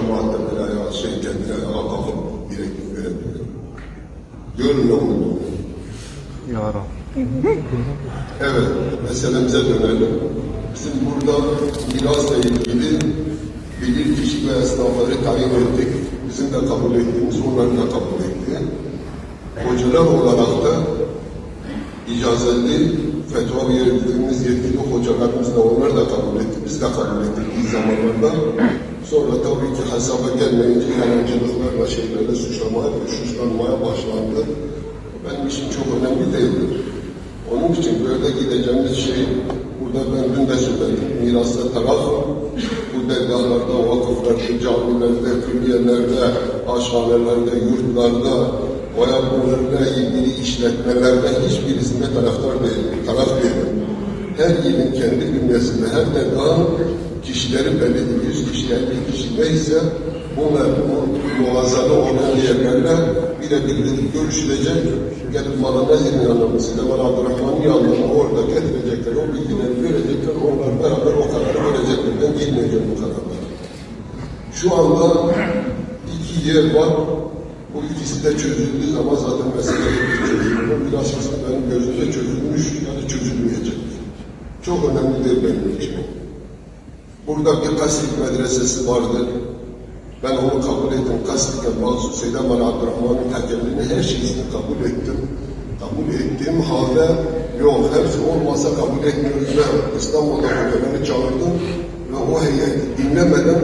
cemaatle böyle ayağa şey kendine ayağa kalkıp direktif verebiliyor. Görün ne oldu. Ya Rab. Evet, meselemize dönelim. Bizim burada mirasla ilgili bilir kişi ve esnafları tayin ettik. Bizim de kabul ettiğimiz, onların da kabul ettiği. Hocalar olarak da icazetli fetva verdiğimiz yetkili hocalarımız da onlar da kabul etti. Biz de kabul ettik ilk zamanlarda. Sonra tabii ki hesaba gelmeyince yalancılıklarla şeylerle suçlamaya, suçlanmaya başlandı. Benim için çok önemli değildir. Onun için böyle gideceğimiz şey, burada ben dün de söyledim, mirasta taraf, bu dergahlarda, vakıflarda, camilerde, külliyelerde, aşhanelerde, yurtlarda, veya bunlarla ilgili işletmelerde hiçbirisinde taraftar değil, taraf değil. Her ilin bünyesinde, her dergahın kişileri bellidir. 100 kişi, 50 kişi neyse bu muazzada olan yerlerle birebir görüşülecek. Gelip Malanezir'in yanına, Süleyman Abdurrahman'ın yanına orada getirecekler, o bilgileri verecekler, onlar beraber o kararı verecekler. Ben bilmeyeceğim bu kararları. Şu anda iki yer var. Bu ikisi de çözüldüğü zaman zaten mesele çözülür. Aslında benim gözümde çözülmüş, yani çözülmeyecek. Çok önemli değil benim için. Burada bir Kasrik medresesi vardı. Ben onu kabul ettim. Kasrik'e Mahsus Seydaman Abdurrahman'ın hakemliğini her şeyini kabul ettim. Kabul ettiğim halde yok hepsi olmasa kabul etmiyoruz ve İstanbul'da hocaları çağırdım ve o heyeti dinlemeden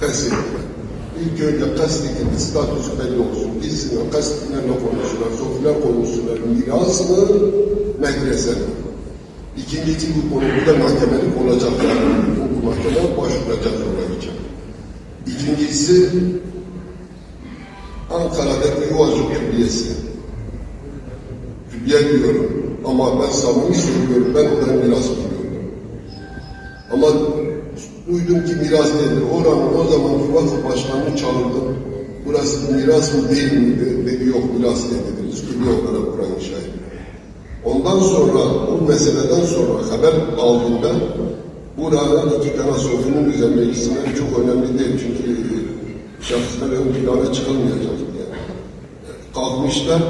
feshettim. İlk önce Kasrik'in statüsü belli olsun. Gitsinler Kasrik'lerle konuşsunlar, Sofiler konuşsunlar. Miras mı, medrese? İkincisi bu konu bu da mahkemelik olacak yani. Bu mahkeme başvuracak oraya için. İkincisi Ankara'daki Yuvacık Külliyesi. Külliye diyorum ama ben samimi söylüyorum ben oradan miras biliyorum. Ama duydum ki miras nedir? Oranın o zamanki vakıf başkanını çağırdım. Burası miras mı değil mi? dedi. Yok miras değil dediniz. Külliye olarak. Ondan sonra, bu meseleden sonra haber aldım ben. Buranın iki sofranın üzerine isimleri çok önemli değil çünkü şahıslar ön plana çıkılmayacak yani. Kalkmışlar,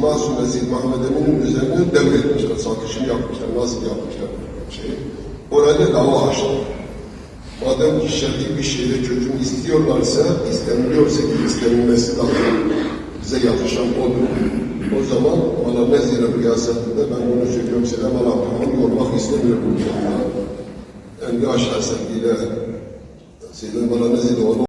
Masum ve Muhammed Emin'in üzerine devretmişler, satışını yapmışlar, nasıl yapmışlar şey. Orada dava açtı. Madem ki şer'i bir şeyle çözüm istiyorlarsa, isteniliyorsa ki istenilmesi lazım. Bize yakışan odur. O zaman bana Nezire riyasetinde ben bunu söylüyorum. Selam Allah'ım yormak istemiyorum. Yani aşağı sevgiyle Seyyid bana Nezire onu